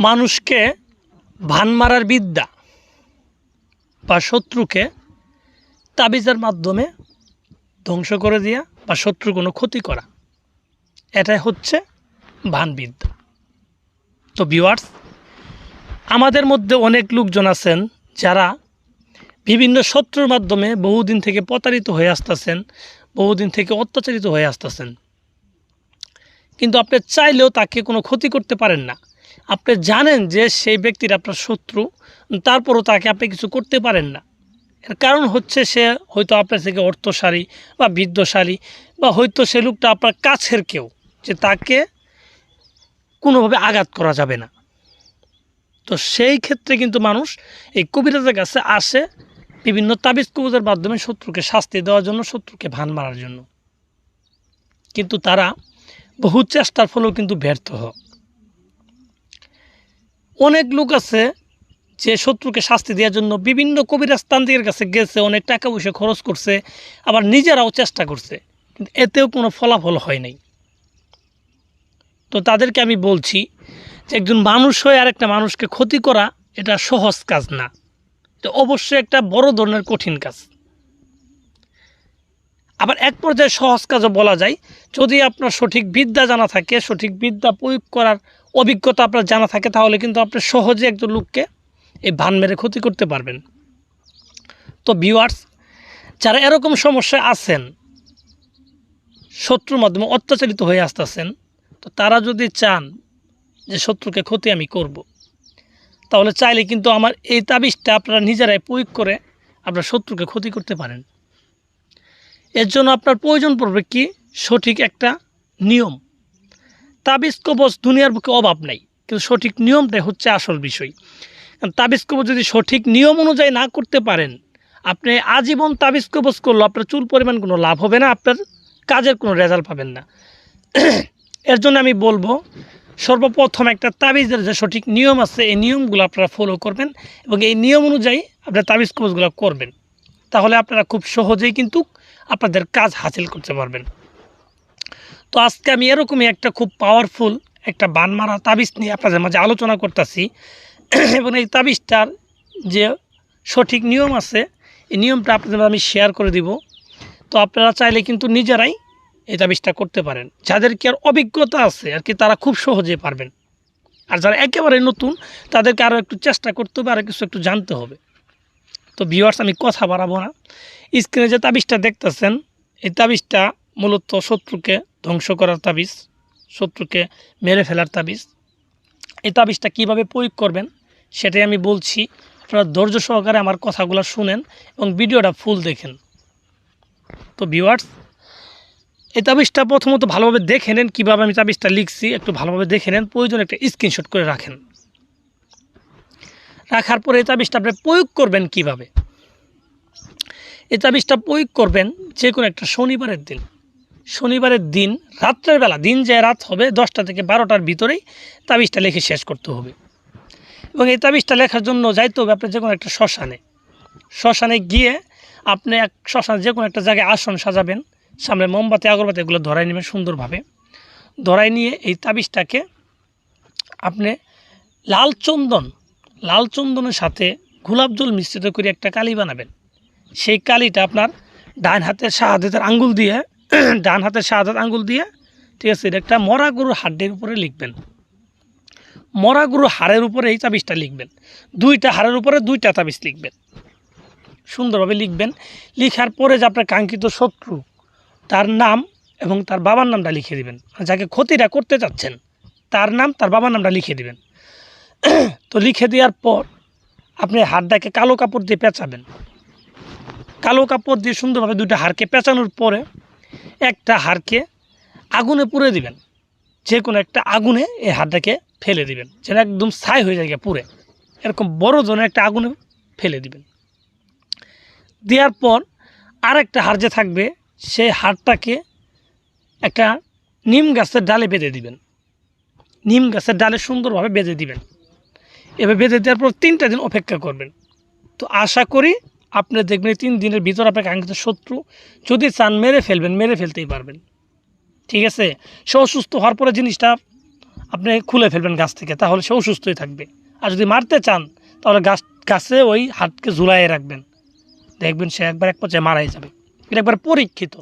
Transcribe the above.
মানুষকে ভান মারার বিদ্যা বা শত্রুকে তাবিজের মাধ্যমে ধ্বংস করে দেওয়া বা শত্রুর কোনো ক্ষতি করা, এটাই হচ্ছে ভানবিদ্যা। তো ভিউয়ার্স আমাদের মধ্যে অনেক লোকজন আছেন যারা বিভিন্ন শত্রুর মাধ্যমে বহুদিন থেকে প্রতারিত হয়ে আসতেছেন, বহুদিন থেকে অত্যাচারিত হয়ে আসতেছেন। কিন্তু আপনি চাইলেও তাকে কোনো ক্ষতি করতে পারেন না। আপনি জানেন যে সেই ব্যক্তির আপনার শত্রু, তারপরও তাকে আপনি কিছু করতে পারেন না। এর কারণ হচ্ছে সে হয়তো আপনার থেকে অর্থশালী বা বিদ্যশালী বা হয়তো সে লোকটা আপনার কাছের কেউ, যে তাকে কোনোভাবে আঘাত করা যাবে না। তো সেই ক্ষেত্রে কিন্তু মানুষ এই কবিরাজের কাছে আসে বিভিন্ন তাবিজ কবিজের মাধ্যমে শত্রুকে শাস্তি দেওয়ার জন্য, শত্রুকে ভান মারার জন্য। কিন্তু তারা বহু চেষ্টার ফলেও কিন্তু ব্যর্থ হয়। অনেক লোক আছে যে শত্রুকে শাস্তি দেওয়ার জন্য বিভিন্ন কবিরাজ তান্ত্রিকের কাছে গেছে, অনেক টাকা পয়সা খরচ করছে, আবার নিজেরাও চেষ্টা করছে, কিন্তু এতেও কোনো ফলাফল হয় নাই। তো তাদেরকে আমি বলছি যে একজন মানুষ হয়ে আরেকটা মানুষকে ক্ষতি করা, এটা সহজ কাজ না। এটা অবশ্যই একটা বড় ধরনের কঠিন কাজ। আবার এক পর্যায়ে সহজ কাজও বলা যায় যদি আপনার সঠিক বিদ্যা জানা থাকে, সঠিক বিদ্যা প্রয়োগ করার অভিজ্ঞতা আপনার জানা থাকে, তাহলে কিন্তু আপনি সহজে একজন লোককে এই ভান মেরে ক্ষতি করতে পারবেন তো ভিউয়ার্স যারা এরকম সমস্যায় আছেন, শত্রুর মাধ্যমে অত্যাচারিত হয়ে আসতেছেন, তো তারা যদি চান যে শত্রুকে ক্ষতি আমি করব। তাহলে চাইলে কিন্তু আমার এই তাবিজটা আপনারা নিজেরাই প্রয়োগ করে আপনার শত্রুকে ক্ষতি করতে পারেন এর জন্য আপনার প্রয়োজন পড়বে কি? সঠিক একটা নিয়ম। তাবিজ কবচ দুনিয়ার বুকে অভাব নাই, কিন্তু সঠিক নিয়মটাই হচ্ছে আসল বিষয়। তাবিজ কবচ যদি সঠিক নিয়ম অনুযায়ী না করতে পারেন, আপনি আজীবন তাবিজ কবচ করলে আপনার চুল পরিমাণ কোনো লাভ হবে না, আপনার কাজের কোনো রেজাল্ট পাবেন না। এর জন্য আমি বলব, সর্বপ্রথম একটা তাবিজের যে সঠিক নিয়ম আছে, এই নিয়মগুলো আপনারা ফলো করবেন এবং এই নিয়ম অনুযায়ী আপনারা তাবিজ কবজগুলো করবেন। তাহলে আপনারা খুব সহজেই কিন্তু আপনাদের কাজ হাসিল করতে পারবেন। তো আজকে আমি এরকমই একটা খুব পাওয়ারফুল একটা বান মারা তাবিজ নিয়ে আপনাদের মাঝে আলোচনা করতেছি। এবং এই তাবিজটার যে সঠিক নিয়ম আছে, এই নিয়মটা আপনাদের আমি শেয়ার করে দিব। তো আপনারা চাইলে কিন্তু নিজেরাই এই তাবিজটা করতে পারেন। যাদের কি আর অভিজ্ঞতা আছে, আর কি তারা খুব সহজে পারবেন। আর যারা একেবারে নতুন, তাদেরকে আরও একটু চেষ্টা করতে হবে আরও কিছু একটু জানতে হবে। তো ভিউয়ার্স আমি কথা বাড়াবো না। স্ক্রিনে যে তাবিজটা দেখতেছেন, এই তাবিজটা মূলত শত্রুকে ধ্বংস করার তাবিজ, শত্রুকে মেরে ফেলার তাবিজ। এই তাবিজটা কীভাবে প্রয়োগ করবেন, সেটাই আমি বলছি। আপনারা ধৈর্য সহকারে আমার কথাগুলো শুনেন এবং ভিডিওটা ফুল দেখেন। তো ভিউয়ার্স এই তাবিজটা প্রথমত ভালোভাবে দেখে নেন কীভাবে আমি তাবিজটা লিখছি। একটু ভালোভাবে দেখে নেন, প্রয়োজন একটা স্ক্রিনশট করে রাখেন। রাখার পরে এই তাবিজটা আপনি প্রয়োগ করবেন কীভাবে? এই তাবিজটা প্রয়োগ করবেন যে কোনো একটা শনিবারের দিন। শনিবারের দিন, রাত্রের বেলা, দিন যে রাত হবে, দশটা থেকে বারোটার ভিতরেই তাবিজটা লিখে শেষ করতে হবে। এবং এই তাবিজটা লেখার জন্য যাইতে হবে আপনার যে কোনো একটা শ্মশানে। শ্মশানে গিয়ে আপনি এক শ্মশানে যে কোনো একটা জায়গায় আসন সাজাবেন, সামনে মোমবাতি, আগরবাতি এগুলো ধরাই নেবেন সুন্দরভাবে। ধরাই নিয়ে এই তাবিজটাকে আপনি লাল চন্দন লাল চন্দনের সাথে গোলাপ জল মিশ্রিত করে একটা কালি বানাবেন। সেই কালিটা আপনার ডান হাতের শাহাদাতের আঙ্গুল দিয়ে, ডান হাতের শাহাদাত আঙ্গুল দিয়ে, ঠিক আছে, এটা একটা মরা গরুর হাড্ডির উপরে লিখবেন। মরা গরুর হাড়ের উপরে এই তাবিজটা লিখবেন। দুইটা হাড়ের উপরে দুইটা তাবিজ লিখবেন। সুন্দরভাবে লিখবেন। লিখার পরে যে আপনার কাঙ্ক্ষিত শত্রু, তার নাম এবং তার বাবার নামটা লিখে দিবেন। যাকে ক্ষতিটা করতে চাচ্ছেন, তার নাম, তার বাবার নামটা লিখে দিবেন। তো লিখে দেওয়ার পর আপনি হাড়টাকে কালো কাপড় দিয়ে পেঁচাবেন। কালো কাপড় দিয়ে সুন্দরভাবে দুইটা হাড়কে পেঁচানোর পরে একটা হাড়কে আগুনে পুড়ে দিবেন। যে কোনো একটা আগুনে এই হাড়টাকে ফেলে দিবেন। যেন একদম ছাই হয়ে যায় পুড়ে। এরকম বড় ধরনের একটা আগুনে ফেলে দিবেন। দেওয়ার পর আর একটা হাড় যে থাকবে, সেই হাড়টাকে একটা নিম গাছের ডালে বেঁধে দিবেন। নিম গাছের ডালে সুন্দরভাবে বেঁধে দিবেন। এবার বেঁধে দেওয়ার পর তিনটা দিন অপেক্ষা করবেন। তো আশা করি আপনি দেখবেন তিন দিনের ভিতর আপনার কাঙ্ক্ষিত শত্রু যদি চান মেরে ফেলবেন, মেরে ফেলতেই পারবেন। ঠিক আছে? সে অসুস্থ হওয়ার পরে জিনিসটা আপনি খুলে ফেলবেন গাছ থেকে, তাহলে সে অসুস্থই থাকবে। আর যদি মারতে চান, তাহলে গাছ, গাছে ওই হাতকে ঝুলাইয়ে রাখবেন। দেখবেন সে একবার এক পর্যায়ে মারাই যাবে। এটা একবার পরীক্ষিত।